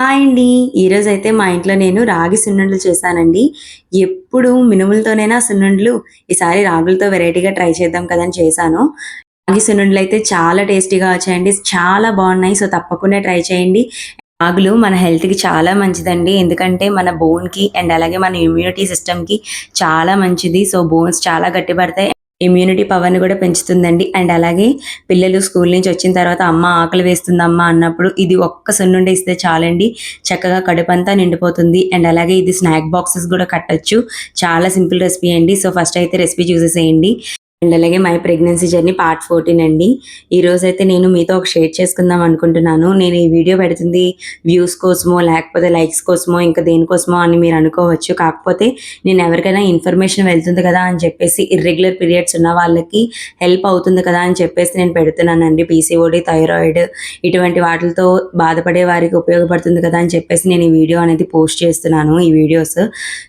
Hi అండి. ఈరోజు అయితే మా ఇంట్లో నేను రాగి సున్నుండలు చేశానండి. ఎప్పుడు మినుములతోనైనా సున్నుండలు ఈసారి రాగులతో వెరైటీగా ట్రై చేద్దాం కదని చేశాను. రాగి సున్నుండలు అయితే చాలా టేస్టీగా వచ్చాయండి. చాలా బాగున్నాయి సో తప్పకుండా ట్రై చేయండి. రాగులు మన హెల్త్కి చాలా మంచిదండి. ఎందుకంటే మన బోన్కి అండ్ అలాగే మన ఇమ్యూనిటీ సిస్టమ్కి చాలా మంచిది. సో బోన్స్ చాలా గట్టిపడతాయి. ఇమ్యూనిటీ పవర్ని కూడా పెంచుతుందండి. అండ్ అలాగే పిల్లలు స్కూల్ నుంచి వచ్చిన తర్వాత అమ్మ ఆకలి వేస్తుందమ్మా అన్నప్పుడు ఇది ఒక్క సున్నుండి ఇస్తే చాలండి. చక్కగా కడుపంతా నిండిపోతుంది. అండ్ అలాగే ఇది స్నాక్ బాక్సెస్ కూడా కట్టొచ్చు. చాలా సింపుల్ రెసిపీ అండి. సో ఫస్ట్ అయితే రెసిపీ చూసేసేయండి. అండ్ అలాగే my pregnancy journey part fourteen అండి. ఈ రోజు అయితే నేను మీతో ఒక షేర్ చేసుకుందాం అనుకుంటున్నాను. నేను ఈ వీడియో పెడుతుంది వ్యూస్ కోసమో లేకపోతే లైక్స్ కోసమో ఇంకా దేనికోసమో అని మీరు అనుకోవచ్చు. కాకపోతే నేను ఎవరికైనా ఇన్ఫర్మేషన్ వెళ్తుంది కదా అని చెప్పేసి ఇర్రెగ్యులర్ పీరియడ్స్ ఉన్న వాళ్ళకి హెల్ప్ అవుతుంది కదా అని చెప్పేసి నేను పెడుతున్నానండి. పీసీఓడి థైరాయిడ్ ఇటువంటి వాటితో బాధపడే వారికి ఉపయోగపడుతుంది కదా అని చెప్పేసి నేను ఈ వీడియో అనేది పోస్ట్ చేస్తున్నాను ఈ వీడియోస్.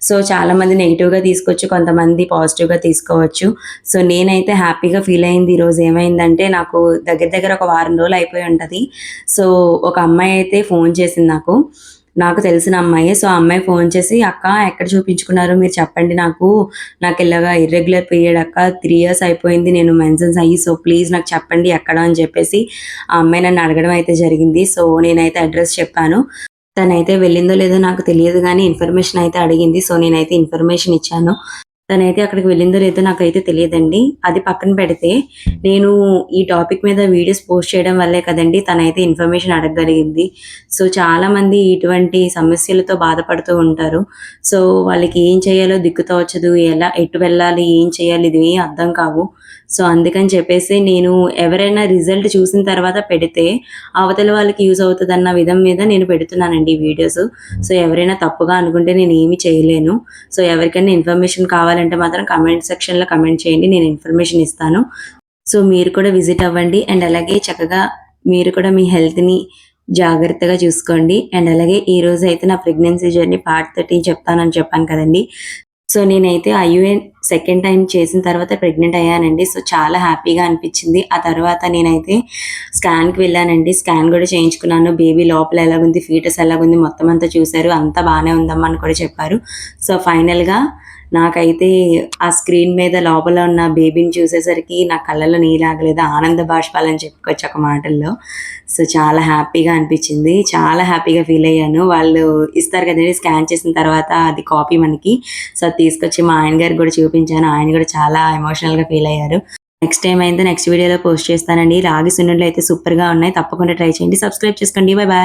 సో చాలా మంది నెగిటివ్గా తీసుకోవచ్చు కొంతమంది పాజిటివ్గా తీసుకోవచ్చు. సో నేనైతే హ్యాపీగా ఫీల్ అయింది ఈరోజు ఏమైందంటే నాకు దగ్గర దగ్గర ఒక వారం రోజులు అయిపోయి ఉంటుంది. సో ఒక అమ్మాయి అయితే ఫోన్ చేసింది నాకు. నాకు తెలిసిన అమ్మాయి. సో ఆ అమ్మాయి ఫోన్ చేసి అక్క ఎక్కడ చూపించుకున్నారు? మీరు చెప్పండి నాకు. నాకు ఇలాగా ఇర్రెగ్యులర్ పీరియడ్ అక్క. త్రీ ఇయర్స్ అయిపోయింది. నేను మెన్సన్స్ అయ్యి సో ప్లీజ్ నాకు చెప్పండి ఎక్కడ? అని చెప్పేసి ఆ అమ్మాయి నన్ను అడగడం అయితే జరిగింది. సో నేనైతే అడ్రస్ చెప్పాను. తనైతే వెళ్ళిందో లేదో నాకు తెలియదు కానీ ఇన్ఫర్మేషన్ అయితే అడిగింది. సో నేనైతే ఇన్ఫర్మేషన్ ఇచ్చాను. తనైతే అక్కడికి వెళ్ళిందో లేదో నాకైతే తెలియదండి. అది పక్కన పెడితే నేను ఈ టాపిక్ మీద వీడియోస్ పోస్ట్ చేయడం వల్లే కదండి తనైతే ఇన్ఫర్మేషన్ అడగగలిగింది. సో చాలా మంది ఇటువంటి సమస్యలతో బాధపడుతూ ఉంటారు. సో వాళ్ళకి ఏం చేయాలో దిక్కుతోచదు ఎలా ఎటు వెళ్ళాలి ఏం చేయాలి ఇది అర్థం కావు. సో అందుకని చెప్పేసి నేను ఎవరైనా రిజల్ట్ చూసిన తర్వాత పెడితే అవతల వాళ్ళకి యూజ్ అవుతుంది అన్న విధం మీద నేను పెడుతున్నానండి ఈ వీడియోస్. సో ఎవరైనా తప్పుగా అనుకుంటే నేను ఏమి చేయలేను. సో ఎవరికైనా ఇన్ఫర్మేషన్ కావాలి కావాలంటే మాత్రం కమెంట్ సెక్షన్లో కమెంట్ చేయండి నేను ఇన్ఫర్మేషన్ ఇస్తాను. సో మీరు కూడా విజిట్ అవ్వండి అండ్ అలాగే చక్కగా మీరు కూడా మీ హెల్త్ని జాగ్రత్తగా చూసుకోండి అండ్ అలాగే ఈ రోజు అయితే నా ప్రెగ్నెన్సీ జర్నీ పార్ట్ థర్టీ చెప్తానని చెప్పాను కదండి. సో నేనైతే ఐయుఎన్ సెకండ్ టైం చేసిన తర్వాత ప్రెగ్నెంట్ అయ్యానండి. సో చాలా హ్యాపీగా అనిపించింది. ఆ తర్వాత నేనైతే స్కాన్కి వెళ్ళానండి. స్కాన్ కూడా చేయించుకున్నాను. బేబీ లోపల ఎలాగుంది? ఫీటస్ ఎలాగుంది? మొత్తం అంతా చూశారు. అంతా బాగానే ఉందమ్మా అని కూడా చెప్పారు. సో ఫైనల్గా నాకైతే ఆ స్క్రీన్ మీద లోపల ఉన్న బేబీని చూసేసరికి నా కళ్ళలో నీలాగలేదు ఆనంద బాష్పాలని చెప్పుకోవచ్చు ఒక మాటల్లో. సో చాలా హ్యాపీగా అనిపించింది. చాలా హ్యాపీగా ఫీల్ అయ్యాను. వాళ్ళు ఇస్తారు కదండి స్కాన్ చేసిన తర్వాత అది కాపీ మనకి. సో అది తీసుకొచ్చి మా ఆయన గారికి కూడా చూపించాను. ఆయన కూడా చాలా ఎమోషనల్గా ఫీల్ అయ్యారు. నెక్స్ట్ టైం అయితే నెక్స్ట్ వీడియోలో పోస్ట్ చేస్తానండి. రాగి సున్నుండలు అయితే సూపర్గా ఉన్నాయి. తప్పకుండా ట్రై చేయండి. సబ్స్క్రైబ్ చేసుకోండి. Bye bye